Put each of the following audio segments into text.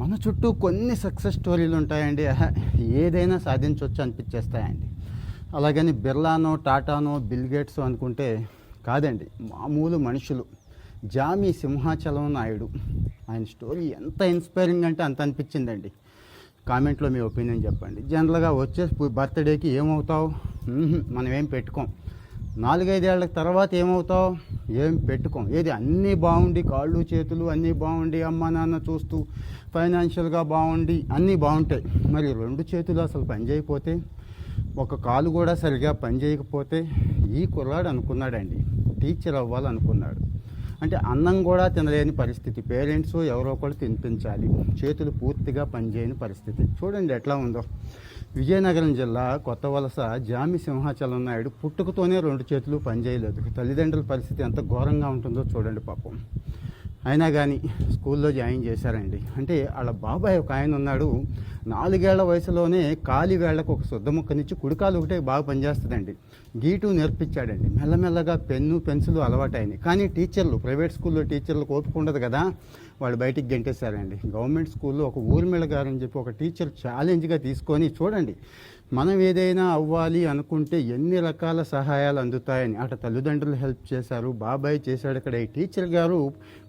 మన చుట్టూ కొన్ని సక్సెస్ స్టోరీలు ఉంటాయండి. ఏదైనా సాధించవచ్చు అనిపించేస్తాయండి. అలాగని బిర్లానో టాటానో బిల్గేట్స్ అనుకుంటే కాదండి మామూలు మనుషులు. జామి సింహాచలం నాయుడు ఆయన స్టోరీ ఎంత ఇన్స్పైరింగ్ అంటే అంత అనిపించిందండి. కామెంట్లో మీ ఒపీనియన్ చెప్పండి. జనరల్గా వచ్చే బర్త్డేకి ఏమవుతావు? మనం ఏం పెట్టుకోం. నాలుగైదేళ్ళ తర్వాత ఏమవుతావు? ఏం పెట్టుకోం. ఏది అన్నీ బాగుండి కాళ్ళు చేతులు అన్నీ బాగుండి అమ్మ నాన్న చూస్తూ ఫైనాన్షియల్గా బాగుండి అన్నీ బాగుంటాయి. మరి రెండు చేతులు అసలు పని చేయకపోతే ఒక కాలు కూడా సరిగా పని చేయకపోతే ఈ కుర్రాడు అనుకున్నాడండి. టీచర్ అవ్వాలనుకున్నాడు. అంటే అన్నం కూడా తినలేని పరిస్థితి. పేరెంట్స్ ఎవరో ఒకరు తినిపించాలి. చేతులు పూర్తిగా పనిచేయని పరిస్థితి. చూడండి ఎట్లా ఉందో. విజయనగరం జిల్లా కొత్త వలస జామి సింహాచలం నాయుడు పుట్టుకతోనే రెండు చేతులు పనిచేయలేదు. తల్లిదండ్రుల పరిస్థితి ఎంత ఘోరంగా ఉంటుందో చూడండి పాపం. అయినా కానీ స్కూల్లో జాయిన్ చేశారండి. అంటే వాళ్ళ బాబాయ్ ఒక ఆయన ఉన్నాడు. నాలుగేళ్ళ వయసులోనే కాలి వేళ్ళకు ఒక శుద్ధ ముక్కనిచ్చి కుడికాలు ఒకటే బాగా పనిచేస్తుందండి. గీటు నేర్పించాడండి. మెల్లమెల్లగా పెన్ను పెన్సిల్ అలవాటైనాయి. కానీ టీచర్లు ప్రైవేట్ స్కూల్లో టీచర్లు ఓపిక ఉండదు కదా. వాళ్ళు బయటికి గెంటేశారండి. గవర్నమెంట్ స్కూల్లో ఒక ఊర్మిళ గారు అని చెప్పి ఒక టీచర్ ఛాలెంజ్గా తీసుకొని చూడండి. మనం ఏదైనా అవ్వాలి అనుకుంటే ఎన్ని రకాల సహాయాలు అందుతాయని అటు తల్లిదండ్రులు హెల్ప్ చేశారు బాబాయ్ చేశాడు ఇక్కడ ఈ టీచర్ గారు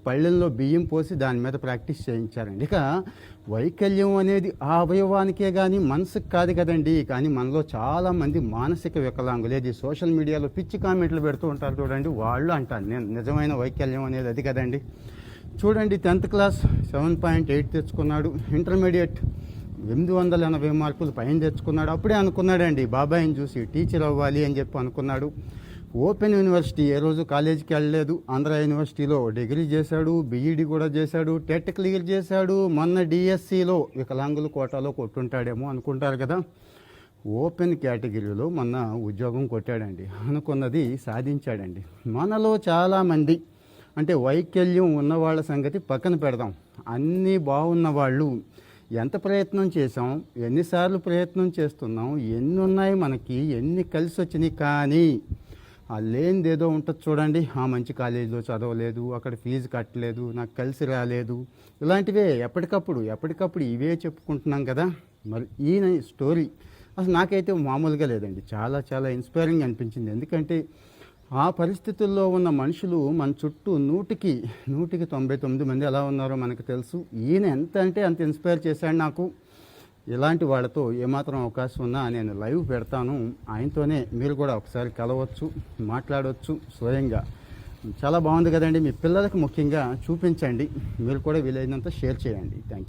పళ్ళెల్లో బియ్యం పోసి దాని మీద ప్రాక్టీస్ చేయించారండి. ఇక వైకల్యం అనేది ఆ అవయవానికే కానీ మనసుకు కాదు కదండి. కానీ మనలో చాలామంది మానసిక వికలాంగులు ఏది సోషల్ మీడియాలో పిచ్చి కామెంట్లు పెడుతూ ఉంటారు చూడండి వాళ్ళు అంటారు నేను నిజమైన వైకల్యం అనేది అది కదండి. చూడండి tenth class seven point eight తెచ్చుకున్నాడు ఇంటర్మీడియట్ ఎనిమిది వందల ఎనభై మార్కులు పైన తెచ్చుకున్నాడు. అప్పుడే అనుకున్నాడండి బాబాయిని చూసి టీచర్ అవ్వాలి అని చెప్పి అనుకున్నాడు. ఓపెన్ యూనివర్సిటీ ఏ రోజు కాలేజీకి వెళ్ళలేదు. ఆంధ్ర యూనివర్సిటీలో డిగ్రీ చేశాడు బీఈడి కూడా చేశాడు టెట్ క్లియర్ చేశాడు. మొన్న డిఎస్సిలో వికలాంగుల కోటాలో కొట్టుంటాడేమో అనుకుంటారు కదా. ఓపెన్ కేటగిరీలో మొన్న ఉద్యోగం కొట్టాడండి. అనుకున్నది సాధించాడండి. మనలో చాలామంది అంటే వైకల్యం ఉన్నవాళ్ళ సంగతి పక్కన పెడదాం. అన్నీ బాగున్న వాళ్ళు ఎంత ప్రయత్నం చేసాం ఎన్నిసార్లు ప్రయత్నం చేస్తున్నాం? ఎన్ని ఉన్నాయి మనకి? ఎన్ని కలిసి వచ్చినాయి? కానీ ఆ లేనిదేదో ఏదో ఉంటుంది చూడండి. ఆ మంచి కాలేజీలో చదవలేదు అక్కడ ఫీజు కట్టలేదు నాకు కలిసి రాలేదు. ఇలాంటివే ఎప్పటికప్పుడు ఎప్పటికప్పుడు ఇవే చెప్పుకుంటున్నాం కదా. మరి ఈయన స్టోరీ అసలు నాకైతే మామూలుగా లేదండి. చాలా చాలా ఇన్స్పైరింగ్ అనిపించింది. ఎందుకంటే ఆ పరిస్థితుల్లో ఉన్న మనుషులు మన చుట్టూ నూటికి నూటికి తొంభై తొమ్మిది మంది ఎలా ఉన్నారో మనకు తెలుసు. ఈయన ఎంత అంటే అంత ఇన్స్పైర్ చేశాడు నాకు. ఇలాంటి వాళ్ళతో ఏమాత్రం అవకాశం ఉన్నా నేను లైవ్ పెడతాను. ఆయనతోనే మీరు కూడా ఒకసారి కలవచ్చు మాట్లాడవచ్చు స్వయంగా. చాలా బాగుంది కదండి. మీ పిల్లలకు ముఖ్యంగా చూపించండి. మీరు కూడా వీలైనంత షేర్ చేయండి. Thank you